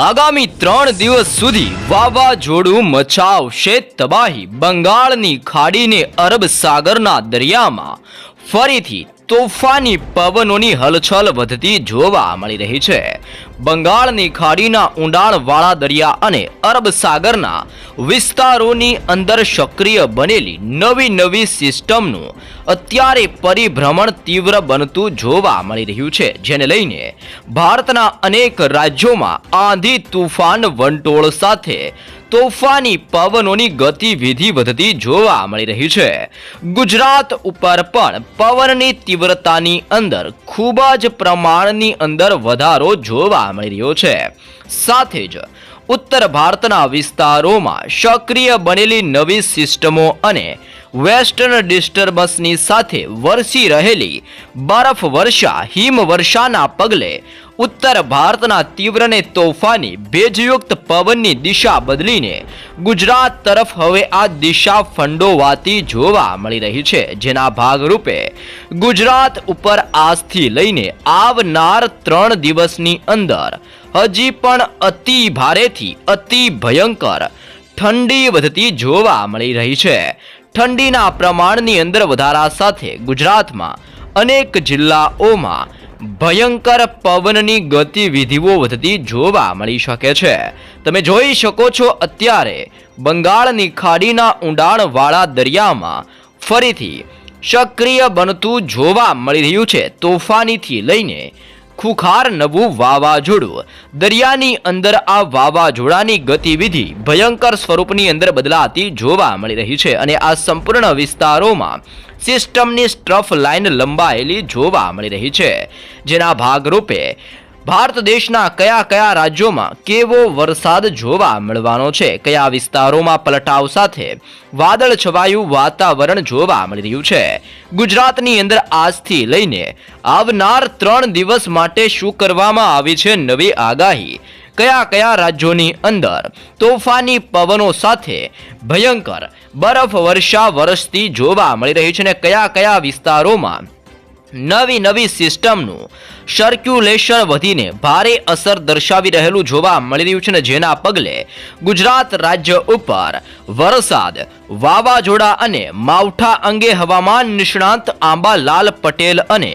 આગામી ત્રણ દિવસ સુધી વાવાઝોડું મચાવશે તબાહી. બંગાળની ખાડીને અરબ સાગરના દરિયામાં ફરીથી તોફાની પવનોની હલચલ વધતી જોવા મળી રહી છે. બંગાળની ખાડીના ઊંડાણવાળા દરિયા અને અરબ સાગરના વિસ્તારોની અંદર સક્રિય બનેલી નવી નવી સિસ્ટમનું અત્યારે પરિભ્રમણ તીવ્ર બનતું જોવા મળી રહ્યું છે, જેને લઈને ભારતના અનેક રાજ્યોમાં આંધી તુફાન વંટોળ સાથે તોફાની પવનોની ગતિવિધિ વધતી જોવા મળી રહી છે. ગુજરાત ઉપર પણ પવનની તીવ્રતાની અંદર ખૂબ જ પ્રમાણની અંદર વધારો જોવા મળી રહ્યો છે. સાથે જ ઉત્તર ભારતના વિસ્તારોમાં સક્રિય બનેલી નવી સિસ્ટમો અને વેસ્ટર્ન ડિસ્ટર્બન્સની સાથે વરસી રહેલી બરફ વર્ષા હિમવર્ષાના પગલે ઉત્તર ભારતના તીવ્ર ને તોફાની ભેજયુક્ત પવનની દિશા બદલીને ગુજરાત તરફ હવે આ દિશા ફંડોવાતી જોવા મળી રહી છે, જેના ભાગરૂપે ગુજરાત ઉપર આજથી લઈને આવનાર ત્રણ દિવસની અંદર હજી પણ અતિ ભારેથી અતિ ભયંકર ઠંડી વધતી જોવા મળી રહી છે. ઠંડીના પ્રમાણની અંદર વધારા સાથે ગુજરાતમાં અનેક જિલ્લાઓમાં ભયંકર પવનની ગતિવિધિઓ વધતી જોવા મળી શકે છે. તમે જોઈ શકો છો અત્યારે બંગાળની ખાડીના ઊંડાણવાળા દરિયામાં ફરીથી સક્રિય બનતું જોવા મળી રહ્યું છે. તોફાનીથી લઈને ખુખાર નવું વાવાઝોડું. દરિયાની અંદર આ વાવાઝોડાની ગતિવિધિ ભયંકર સ્વરૂપની અંદર બદલાતી જોવા મળી રહી છે અને આ સંપૂર્ણ વિસ્તારોમાં સિસ્ટમની સ્ટ્રફ લાઇન લંબાયેલી જોવા મળી રહી છે. જેના ભાગરૂપે ભારત દેશના કયા કયા રાજ્યોમાં કેવો વરસાદ જોવા મળવાનો છે? કયા વિસ્તારોમાં પલટાવ સાથે વાદળ છવાયું વાતાવરણ જોવા મળી રહ્યું છે? ગુજરાતની અંદર આજથી લઈને આવનાર ત્રણ દિવસ માટે શું કરવામાં આવી છે નવી આગાહી? કયા કયા રાજ્યોની અંદર તોફાની પવનો સાથે ભયંકર બરફ વર્ષા વરસતી જોવા મળી રહી છે અને કયા કયા વિસ્તારોમાં નવી નવી સિસ્ટમનું સર્ક્યુલેશન વધીને ભારે અસર દર્શાવી રહેલું જોવા મળી રહ્યું છે ને જેના પગલે ગુજરાત રાજ્ય ઉપર વરસાદ, વાવાઝોડા અને માવઠા અંગે હવામાન નિષ્ણાંત આંબાલાલ પટેલ અને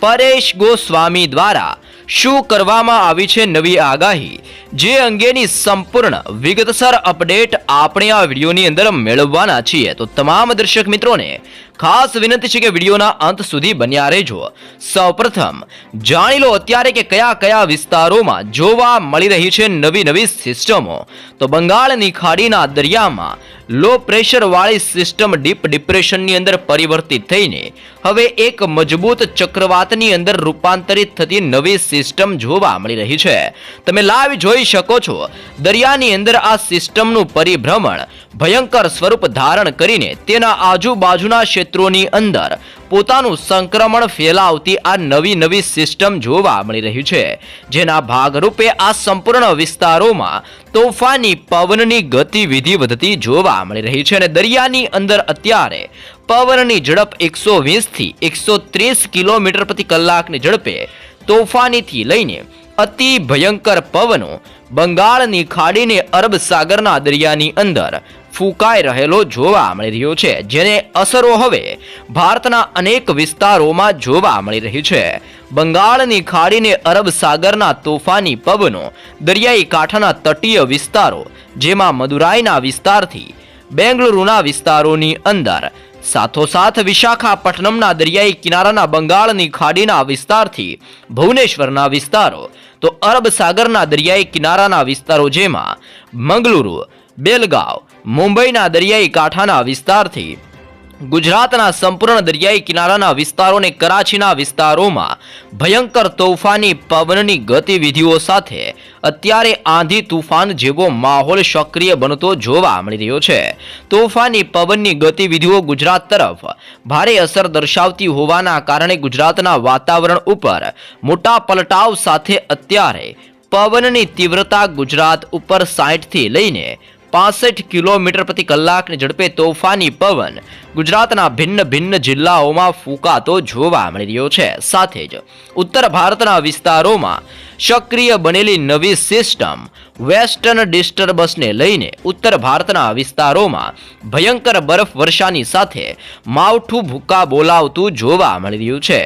પરેશ ગોસ્વામી દ્વારા શું કરવામાં આવી છે નવી આગાહી, જે અંગેની સંપૂર્ણ વિગતસર અપડેટ આપણે આ વિડીયોની અંદર મેળવવાના છીએ. તો તમામ દર્શક મિત્રોને ખાસ વિનંતી છે કે વિડીયોના અંત સુધી બન્યા રહેજો. સૌપ્રથમ, જાણી લો અત્યારે કે કયા કયા વિસ્તારોમાં જોવા મળી રહી છે નવી નવી સિસ્ટમો. તો બંગાળની ખાડીના દરિયામાં લો પ્રેશર વાળી સિસ્ટમ ડીપ ડિપ્રેશનની અંદર પરિવર્તિત થઈને હવે એક મજબૂત ચક્રવાતની અંદર રૂપાંતરિત થતી નવી સિસ્ટમ જોવા મળી રહી છે. તમે લાઈવ જોઈ શકો છો, દરિયાની અંદર આ સિસ્ટમનું પરિભ્રમણ ભયંકર સ્વરૂપ ધારણ કરીને તેના આજુબાજુના ક્ષેત્રોની અંદર પોતાનું સંક્રમણ ફેલાવતી આ નવી નવી સિસ્ટમ જોવા મળી રહી છે. જેના ભાગરૂપે આ સંપૂર્ણ વિસ્તારોમાં તોફાની પવનની ગતિવિધિ વધતી જોવા મળી રહી છે અને દરિયાની અંદર અત્યારે પવનની ઝડપ એકસો વીસથી એકસો ત્રીસ કિલોમીટર પ્રતિ કલાકની ઝડપે તોફાનીથી લઈને અતિ ભયંકર પવનો બંગાળની ખાડીને અરબ સાગરના દરિયાની અંદર ફૂંકાઈ રહેલો જોવા મળી રહ્યો છે, જેને અસરો હવે ભારતના અનેક વિસ્તારોમાં જોવા મળી રહી છે. બંગાળની ખાડીને અરબ સાગરના તોફાની પવનો દરિયાઈ કાંઠાના તટીય વિસ્તારો, જેમાં મદુરાઈના વિસ્તારથી બેંગલુરુના વિસ્તારોની અંદર, સાથોસાથ વિશાખાપટ્ટનમના દરિયાઈ કિનારાના બંગાળની ખાડીના વિસ્તારથી ભુવનેશ્વરના વિસ્તારો, તો અરબ સાગરના દરિયાઈ કિનારાના વિસ્તારો જેમાં મંગલુરુ બેલગાંવ, મુંબઈના દરિયાઈ કાંઠાના વિસ્તારથી. ગુજરાતના સંપૂર્ણ દરિયાઈ કિનારાના વિસ્તારો અને કરાચીના વિસ્તારોમાં ભયંકર તોફાની પવનની ગતિવિધિઓ સાથે અત્યારે આંધી તુફાન જેવો માહોલ સક્રિય બનતો જોવા મળી રહ્યો છે. તોફાની પવનની ગતિવિધિઓ ગુજરાત તરફ ભારે અસર દર્શાવતી હોવાના કારણે ગુજરાતના વાતાવરણ ઉપર મોટા પલટાવ સાથે અત્યારે પવનની તીવ્રતા ગુજરાત ઉપર સાઠથી લઈને પાસઠ કિલોમીટર પ્રતિ કલાકની ઝડપે તોફાની પવન ગુજરાતના ભિન્ન ભિન્ન જિલ્લાઓમાં ફૂંકાતો જોવા મળી રહ્યો છે. સાથે જ ઉત્તર ભારતના વિસ્તારોમાં સક્રિય બનેલી નવી સિસ્ટમ વેસ્ટર્ન ડિસ્ટર્બન્સને લઈને ઉત્તર ભારતના વિસ્તારોમાં ભયંકર બરફ વર્ષાની સાથે માવઠું ભૂકા બોલાવતું જોવા મળી રહ્યું છે.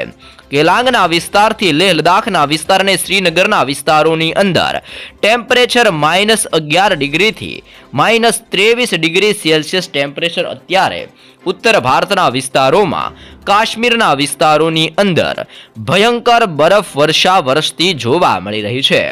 કેલાંગના વિસ્તારથી લેહ લદ્દાખના વિસ્તાર શ્રીનગરના વિસ્તારોની અંદર ટેમ્પરેચર માઇનસ અગિયાર ડિગ્રીથી માઇનસ ત્રેવીસ ડિગ્રી સેલ્સિયસ ટેમ્પરેચર અત્યારે ઉત્તર ભારતના વિસ્તારોમાં, કાશ્મીરના વિસ્તારોની અંદર ભયંકર બરફ વર્ષા વરસતી જોવા મળી રહી છે.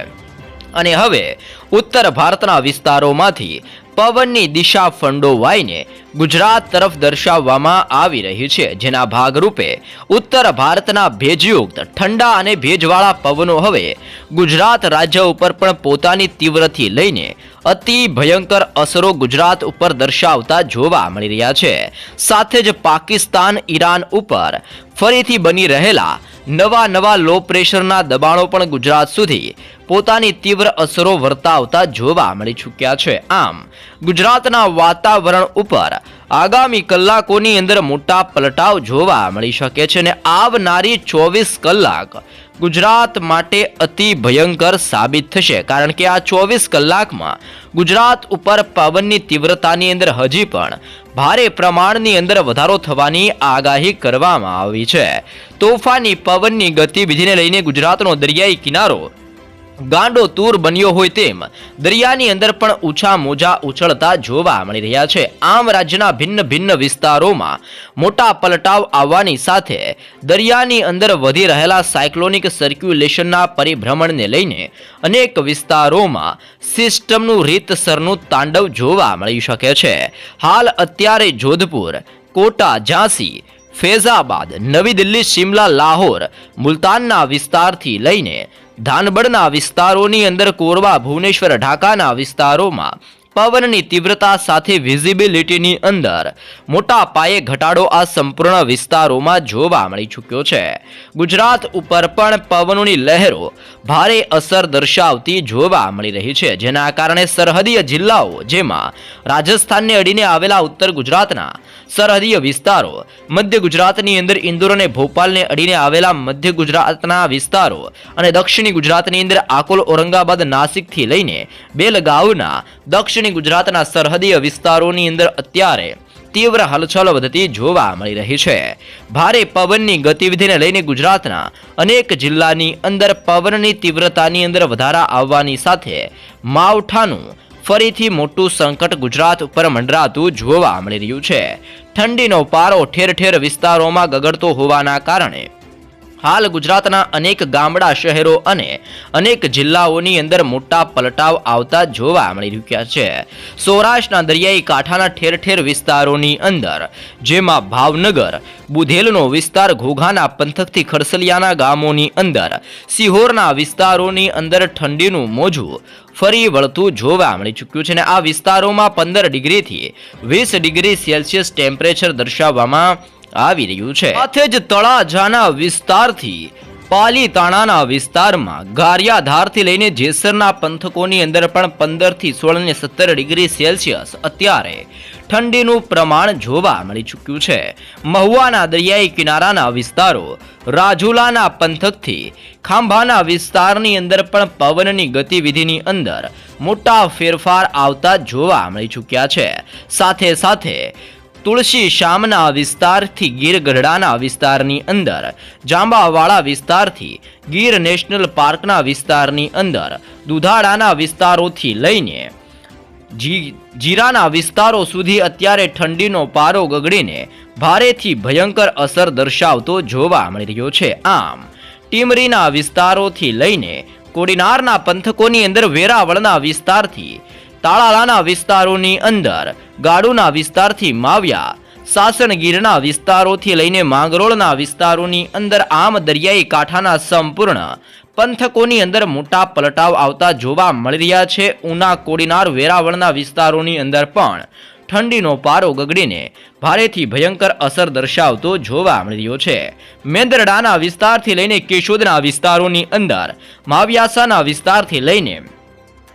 અને હવે ઉત્તર ભારતના વિસ્તારોમાંથી પવનની દિશા ફંડોવાઈને ગુજરાત તરફ દર્શાવવામાં આવી રહી છે, જેના ભાગરૂપે ઉત્તર ભારતના ભેજયુક્ત ઠંડા અને ભેજવાળા પવનો હવે ગુજરાત રાજ્ય ઉપર પણ પોતાની તીવ્રથી લઈને અતિ ભયંકર અસરો ગુજરાત ઉપર દર્શાવતા જોવા મળી રહ્યા છે. સાથે જ પાકિસ્તાન, ઈરાન ઉપર ફરીથી બની રહેલા નવા નવા લો પ્રેશરના દબાણો પણ ગુજરાત સુધી પોતાની તીવ્ર અસરો વર્તાવતા જોવા મળી ચૂક્યા છે. આમ, ગુજરાતના વાતાવરણ ઉપર આગામી કલાકોની અંદર મોટા પલટાવ જોવા મળી શકે છે અને આવનારી ચોવીસ કલાક ગુજરાત માટે અતિ ભયંકર સાબિત થશે. કારણ કે આ ચોવીસ કલાકમાં ગુજરાત ઉપર પવનની તીવ્રતાની અંદર હજી પણ ભારે પ્રમાણની અંદર વધારો થવાની આગાહી કરવામાં આવી છે. તોફાની પવનની ગતિવિધિને લઈને ગુજરાતનો દરિયાઈ કિનારો ગાંડો તૂર બન્યો હોય તેમ દરિયાની અંદર પણ ઊંચા મોજા ઉછળતા જોવા મળી રહ્યા છે. આમ રાજ્યના ભિન્ન ભિન્ન વિસ્તારોમાં મોટા પલટાવ આવવાની સાથે દરિયાની અંદર વધી રહેલા સાયક્લોનિક સર્ક્યુલેશનના પરિભ્રમણને લઈને અનેક વિસ્તારોમાં સિસ્ટમનું રીતસરનું તાંડવ જોવા મળી શકે છે. હાલ અત્યારે જોધપુર, કોટા, ઝાંસી, ફૈઝાબાદ, નવી દિલ્હી, શિમલા, લાહોર, મુલતાનના વિસ્તારથી લઈને ધાનબડના વિસ્તારોની અંદર કોરવા ભુવનેશ્વર ઢાકાના વિસ્તારોમાં પવનની તીવ્રતા સાથે વિઝિબિલિટીની અંદર મોટા પાયે ઘટાડો આ સંપૂર્ણ વિસ્તારોમાં જોવા મળી ચૂક્યો છે. ગુજરાત ઉપર પણ પવનોની લહેરો ભારે અસર દર્શાવતી જોવા મળી રહી છે, જેના કારણે સરહદીય જિલ્લાઓ, જેમાં રાજસ્થાનને અડીને આવેલા ઉત્તર ગુજરાતના સરહદીય વિસ્તારો, મધ્ય ગુજરાતની અંદર ઇન્દોર અને ભોપાલને અડીને આવેલા મધ્ય ગુજરાતના વિસ્તારો અને દક્ષિણી ગુજરાતની અંદર આકોલ, ઔરંગાબાદ, નાસિકથી લઈને બેલગાવના દક્ષિણી ગુજરાતના સરહદીય વિસ્તારોની અંદર અત્યારે તીવ્ર હલચલ વધતી જોવા મળી રહી છે. ભારે પવનની ગતિવિધિને લઈને ગુજરાતના અનેક જિલ્લાની અંદર પવનની તીવ્રતાની અંદર વધારા આવવાની સાથે માવઠાનું ફરીથી મોટું સંકટ ગુજરાત ઉપર મંડરાતું જોવા મળી રહ્યું છે. ઠંડીનો પારો ઠેર ઠેર વિસ્તારોમાં ગગડતો હોવાના કારણે હાલ ગુજરાતના અનેક ગામડા, શહેરો અને અનેક જિલ્લાઓની અંદર મોટા પલટાવ આવતા જોવા મળી રહ્યા છે. સૌરાષ્ટ્રના દરિયાઈ કાંઠાના ઠેર ઠેર વિસ્તારોની અંદર, જેમાં ભાવનગર, બુધેલનો વિસ્તાર, ઘોઘાના પંથકથી ખરસલિયાના ગામોની અંદર, સિહોરના વિસ્તારોની અંદર ઠંડીનું મોજું ફરી વળતું જોવા મળી ચૂક્યું છે અને આ વિસ્તારોમાં પંદર ડિગ્રીથી વીસ ડિગ્રી સેલ્સિયસ ટેમ્પરેચર દર્શાવવામાં આવી રહ્યું છે. સાથે જ તળાજાના વિસ્તારથી પાલીતાણાના વિસ્તારમાં ગારિયાધારથી લઈને જેસરના પંથકોની અંદર પણ પંદરથી સોળ ને સત્તર ડિગ્રી સેલ્સિયસ અત્યારે ઠંડીનું પ્રમાણ જોવા મળી ચૂક્યું છે. મહુવાના દરિયાઈ કિનારાના વિસ્તારો, રાજુલાના પંથકથી ખાંભાના વિસ્તારની અંદર પણ પવનની ગતિવિધિની અંદર મોટા ફેરફાર આવતા જોવા મળી ચૂક્યા છે. સાથે સાથે તુલસી શામના વિસ્તારથી ગીર ગઢડાના વિસ્તારની અંદર, જાંબાવાળા વિસ્તારથી ગીર નેશનલ પાર્કના વિસ્તારની અંદર, દુધાળાના વિસ્તારોથી લઈને જી, જીરાના વિસ્તારો સુધી અત્યારે ઠંડીનો પારો ગગડીને ભારેથી ભયંકર અસર દર્શાવતો જોવા મળી રહ્યો છે. આમ, ટીમરીના વિસ્તારોથી લઈને કોડીનારના પંથકોની અંદર વેરાવળના વિસ્તારથી તાળાલાના વિસ્તારોની અંદર ગાડુના વિસ્તારથી માવ્યા. સાસણગીરના વિસ્તારોથી લઈને માંગરોળના વિસ્તારોની અંદર આમ દરિયાઈ કાંઠાના સંપૂર્ણ પંથકોની અંદર મોટા પલટાવ આવતા જોવા મળી રહ્યા છે. ઉના કોડીનાર વેરાવળના વિસ્તારોની અંદર પણ ઠંડીનો પારો ગગડીને ભારેથી ભયંકર અસર દર્શાવતો જોવા મળી રહ્યો છે. મેંદરડાના વિસ્તારથી લઈને કેશોદના વિસ્તારોની અંદર માવ્યાસાના વિસ્તારથી લઈને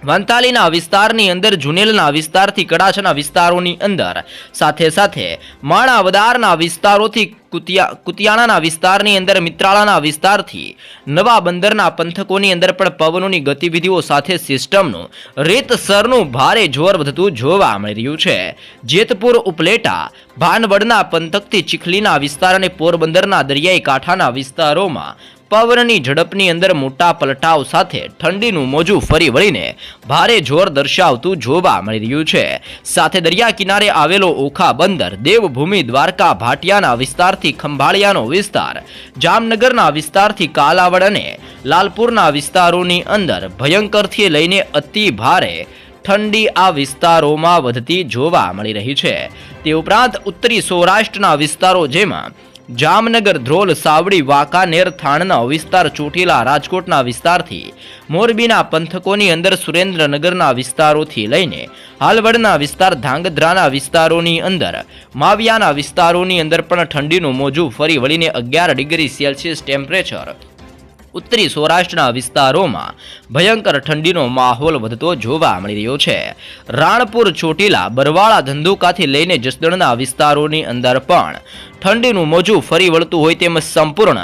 વંતાલીના વિસ્તારની અંદર, જુનેલના વિસ્તારથી કડાછના વિસ્તારોની અંદર. સાથે સાથે, માણાવદારના વિસ્તારોથી કુતિયા, કુતિયાણાના વિસ્તારની અંદર, મિત્રાળાના વિસ્તારથી નવા બંદરના પંથકોની અંદર પણ પવનોની ગતિવિધિઓ સાથે સિસ્ટમનું, રેતસરનું ભારે જોર વધતું જોવા મળી રહ્યું છે. જેતપુર ઉપલેટા, ભાનવડના પંથકથી ચીખલીના વિસ્તાર અને પોરબંદરના દરિયાઈ કાંઠાના વિસ્તારોમાં પવનની ઝડપની અંદર મોટા પલટાવ સાથે ઠંડીનું મોજું ફરી વળીને ભારે જોર દર્શાવતું જોવા મળી રહ્યું છે. સાથે દરિયા કિનારે આવેલો ઓખા બંદર, દેવભૂમિ, દ્વારકા, ભાટિયાના વિસ્તારથી ખંભાળિયાનો વિસ્તાર, જામનગરના વિસ્તારથી કાલાવડ અને લાલપુરના વિસ્તારોની અંદર ભયંકરથી લઈને અતિ ભારે ઠંડી આ વિસ્તારોમાં વધતી જોવા મળી રહી છે. તે ઉપરાંત ઉત્તરી સૌરાષ્ટ્રના વિસ્તારો જેમાં જામનગર ધ્રોલ, સાવડી વાંકાનેર થાણના વિસ્તાર ચોટીલા, રાજકોટના વિસ્તારથી મોરબીના પંથકોની અંદર સુરેન્દ્રનગરના વિસ્તારોથી લઈને હાલવડના વિસ્તાર, ધાંગધ્રાના વિસ્તારોની અંદર, માવિયાના વિસ્તારોની અંદર પણ ઠંડીનું મોજું ફરી વળીને અગિયાર ડિગ્રી સેલ્સિયસ ટેમ્પરેચર ઉત્તરી સૌરાષ્ટ્રના વિસ્તારોમાં ભયંકર ઠંડીનો માહોલ વધતો જોવા મળી રહ્યો છે. રાણપુર, ચોટીલા, બરવાળા, ધંધુકાથી લઈને જસદણના વિસ્તારોની અંદર પણ ઠંડીનું મોજું ફરી વળતું હોય તેમ સંપૂર્ણ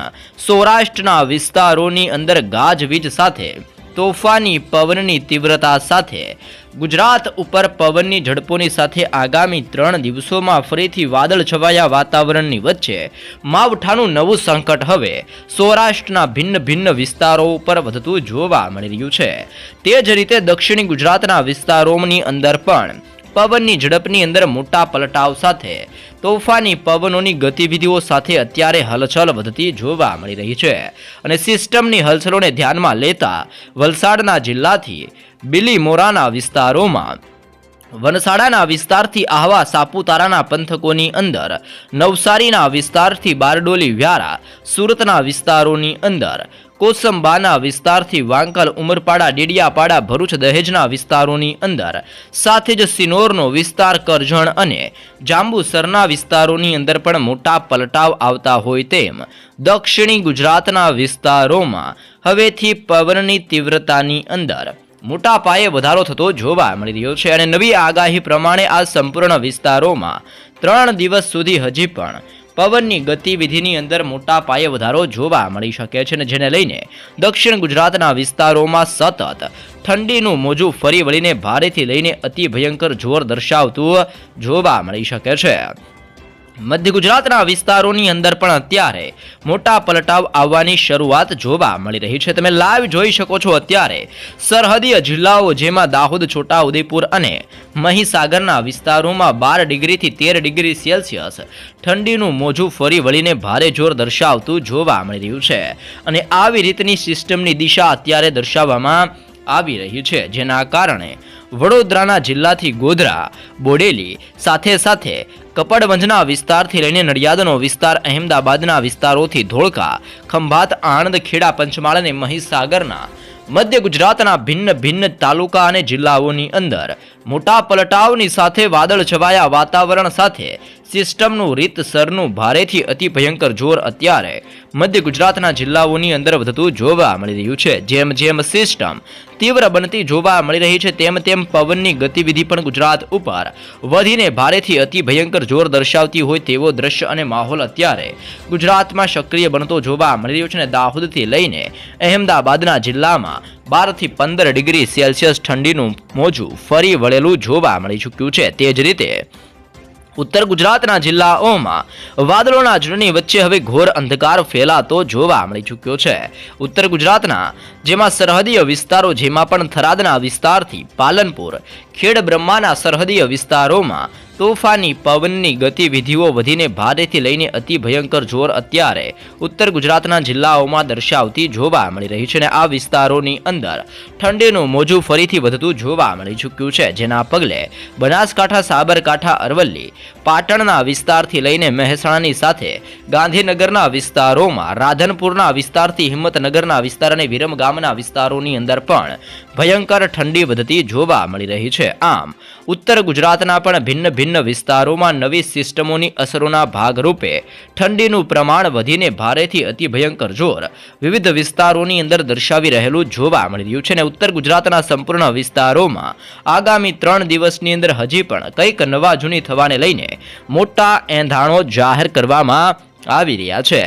સૌરાષ્ટ્રના વિસ્તારોની અંદર ગાજવીજ સાથે તોફાની પવનની તીવ્રતા સાથે. ગુજરાત ઉપર પવનની ઝડપોની સાથે આગામી ત્રણ દિવસોમાં ફરીથી વાદળ છવાયા વાતાવરણની વચ્ચે. માવઠાનું નવું સંકટ હવે. સૌરાષ્ટ્રના ભિન્ન ભિન્ન વિસ્તારો ઉપર વધતું જોવા મળી રહ્યું છે. તે જ રીતે દક્ષિણી ગુજરાતના વિસ્તારોની અંદર પણ. પવનની ઝડપની અંદર મોટા પલટાવ સાથે. તોફાની પવનોની ગતિવિધિઓ સાથે અત્યારે હલચલ વધતી જોવા મળી રહી છે. અને સિસ્ટમની હલચલોને ધ્યાનમાં લેતા વલસાડના જિલ્લાથી બિલીમોરાના વિસ્તારોમાં વનસાડાના વિસ્તારથી આહવા સાપુતારાના પંથકોની અંદર, નવસારીના વિસ્તારથી બારડોલી વ્યારા સુરતના વિસ્તારોની અંદર કોસંબાના વિસ્તારથી વાંકલ, ઉમરપાડા, ડેડિયાપાડા, ભરૂચ દહેજના વિસ્તારોની અંદર. સાથે જ સિનોરનો વિસ્તાર કરજણ અને જાંબુસરના વિસ્તારોની અંદર પણ મોટા પલટાવ આવતા હોય તેમ દક્ષિણી ગુજરાતના વિસ્તારોમાં હવેથી પવનની તીવ્રતાની અંદર મોટા પાયે વધારો થતો જોવા મળી રહ્યો છે અને નવી આગાહી પ્રમાણે આ સંપૂર્ણ વિસ્તારોમાં ત્રણ દિવસ સુધી હજી પણ પવનની ગતિવિધિની અંદર મોટા પાયે વધારો જોવા મળી શકે છે અને જેને લઈને દક્ષિણ ગુજરાતના વિસ્તારોમાં સતત ઠંડીનું મોજું ફરી વળીને ભારેથી લઈને અતિ ભયંકર જોર દર્શાવતું જોવા મળી શકે છે. મધ્ય ગુજરાતના વિસ્તારોની અંદર પણ અત્યારે મોટા પલટાવ આવવાની શરૂઆત જોવા મળી રહી છે. તમે લાઈવ જોઈ શકો છો અત્યારે સરહદીય જિલ્લાઓ જેમાં દાહોદ, છોટાઉદેપુર અને મહીસાગરના વિસ્તારોમાં બાર ડિગ્રીથી તેર ડિગ્રી સેલ્સિયસ ઠંડીનું મોજું ફરી વળીને ભારે જોર દર્શાવતું જોવા મળી રહ્યું છે. અને આવી રીતની સિસ્ટમની દિશા અત્યારે દર્શાવવામાં આવી રહ્યું છે, જેના કારણે વડોદરાના જિલ્લાથી ગોધરા, બોડેલી, સાથે સાથે કપડવંજના વિસ્તારથી લઈને નડિયાદનો વિસ્તાર, અહેમદાબાદના વિસ્તારોથી ધોળકા, ખંભાત, આણંદ, ખેડા પંચમહાલ અને મહીસાગરના મધ્ય ગુજરાતના ભિન્ન ભિન્ન તાલુકા અને જિલ્લાઓની અંદર મોટા પલટાવની સાથે વાદળ છવાયા વાતાવરણ સાથે સિસ્ટમનું રીતસરનું ભારેથી અતિ ભયંકર જોર અત્યારે મધ્ય ગુજરાતના જિલ્લાઓની અંદર વધતું જોવા મળી રહ્યું છે. જેમ જેમ સિસ્ટમ તીવ્ર બનતી જોવા મળી રહી છે, તેમ તેમ પવનની ગતિવિધિ પણ ગુજરાત ઉપર વધીને ભારેથી અતિ ભયંકર જોર દર્શાવતી હોય તેવો દ્રશ્ય અને માહોલ અત્યારે ગુજરાતમાં સક્રિય બનતો જોવા મળી રહ્યો છે અને દાહોદથી લઈને અહેમદાબાદના જિલ્લામાં બારથી પંદર ડિગ્રી સેલ્સિયસ ઠંડીનું મોજું ફરી વળેલું જોવા મળી ચૂક્યું છે. તે જ રીતે ઉત્તર ગુજરાતના જિલ્લાઓમાં વાદળોના ઝૂંડની વચ્ચે હવે ઘોર અંધકાર ફેલાતો જોવા મળી ચૂક્યો છે. ઉત્તર ગુજરાતના, જેમાં સરહદીય વિસ્તારો, જેમાં પણ થરાદના વિસ્તારથી પાલનપુર, ખેડ બ્રહ્માના સરહદીય વિસ્તારોમાં તોફાની પવનની ગતિવિધિઓ વધીને ભારેથી લઈને અતિ ભયંકર જોર અત્યારે ઉત્તર ગુજરાતના જિલ્લાઓમાં દર્શાવતી જોવા મળી રહી છે અને આ વિસ્તારોની અંદર ઠંડીનું મોજું ફરીથી વધતું જોવા મળી ચૂક્યું છે. જેના પગલે બનાસકાંઠા, સાબરકાંઠા, અરવલ્લી, પાટણના વિસ્તારથી લઈને મહેસાણાની સાથે ગાંધીનગરના વિસ્તારોમાં, રાધનપુરના વિસ્તારથી હિંમતનગરના વિસ્તાર અને વિરમગામના વિસ્તારોની અંદર પણ ભયંકર ઠંડી વધતી જોવા મળી રહી છે. આમ, ઉત્તર ગુજરાતના પણ ભિન્ન ભિન્ન વિભિન્ન વિસ્તારોમાં નવી સિસ્ટમોની અસરોના ભાગરૂપે ઠંડીનું પ્રમાણ વધીને ભારેથી અતિ જોર વિવિધ વિસ્તારોની અંદર દર્શાવી રહેલું જોવા મળી રહ્યું છે અને ઉત્તર ગુજરાતના સંપૂર્ણ વિસ્તારોમાં આગામી ત્રણ દિવસની અંદર હજી પણ કંઈક નવા જૂની થવાને લઈને મોટા એંધાણો જાહેર કરવામાં આવી રહ્યા છે.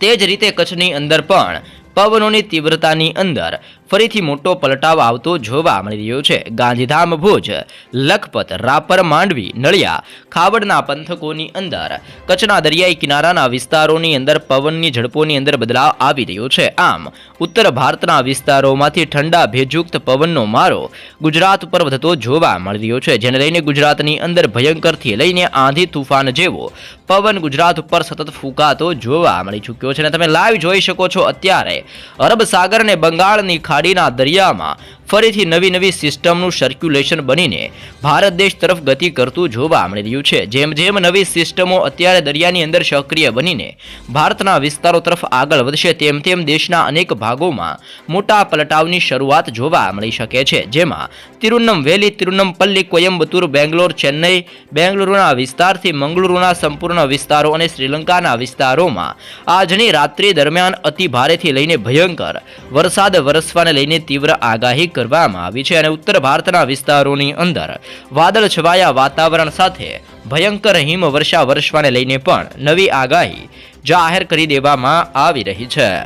તે જ રીતે કચ્છની અંદર પણ પવનોની તીવ્રતાની અંદર ફરીથી મોટો પલટાવ આવતો જોવા મળી રહ્યો છે. ગાંધીધામ ભુજ, લખપત, રાપર, માંડવી, નળિયા, ખાવડના પંથકોની અંદર, કચ્છના દરિયાઈ કિનારાના વિસ્તારોની અંદર પવનની ઝડપોની અંદર બદલાવ આવી રહ્યો છે. આમ, ઉત્તર ભારતના વિસ્તારોમાંથી ઠંડા ભેજયુક્ત પવનનો મારો ગુજરાત ઉપર વધતો જોવા મળી રહ્યો છે. જેને લઈને ગુજરાતની અંદર ભયંકરથી લઈને આંધી તુફાન જેવો પવન ગુજરાત ઉપર સતત ફૂંકાતો જોવા મળી ચૂક્યો છે. અને તમે લાઈવ જોઈ શકો છો અત્યારે. અરબ સાગર અને બંગાળની ખાડીના દરિયામાં ફરીથી નવી નવી સિસ્ટમનું સર્ક્યુલેશન બનીને ભારત દેશ તરફ ગતિ કરતું જોવા મળી રહ્યું છે. જેમ જેમ નવી સિસ્ટમો અત્યારે દરિયાની અંદર સક્રિય બનીને ભારતના વિસ્તારો તરફ આગળ વધશે, તેમ તેમ દેશના અનેક ભાગોમાં મોટા પલટાવની શરૂઆત જોવા મળી શકે છે. જેમાં તિરુનમવેલી તિરુન્નમપલ્લી કોયમ્બતુર બેંગ્લોર, ચેન્નઈ, બેંગલુરુના વિસ્તારથી મંગળુરુના સંપૂર્ણ વિસ્તારો અને શ્રીલંકાના વિસ્તારોમાં આજની રાત્રિ દરમિયાન અતિ ભારેથી લઈને ભયંકર વરસાદ વરસવાને લઈને તીવ્ર આગાહી કરવામાં આવી છે અને ઉત્તર ભારતના વિસ્તારોની અંદર વાદળ છવાયા વાતાવરણ સાથે ભયંકર હિમવર્ષા વરસવાને લઈને પણ નવી આગાહી જાહેર કરી દેવામાં આવી રહી છે.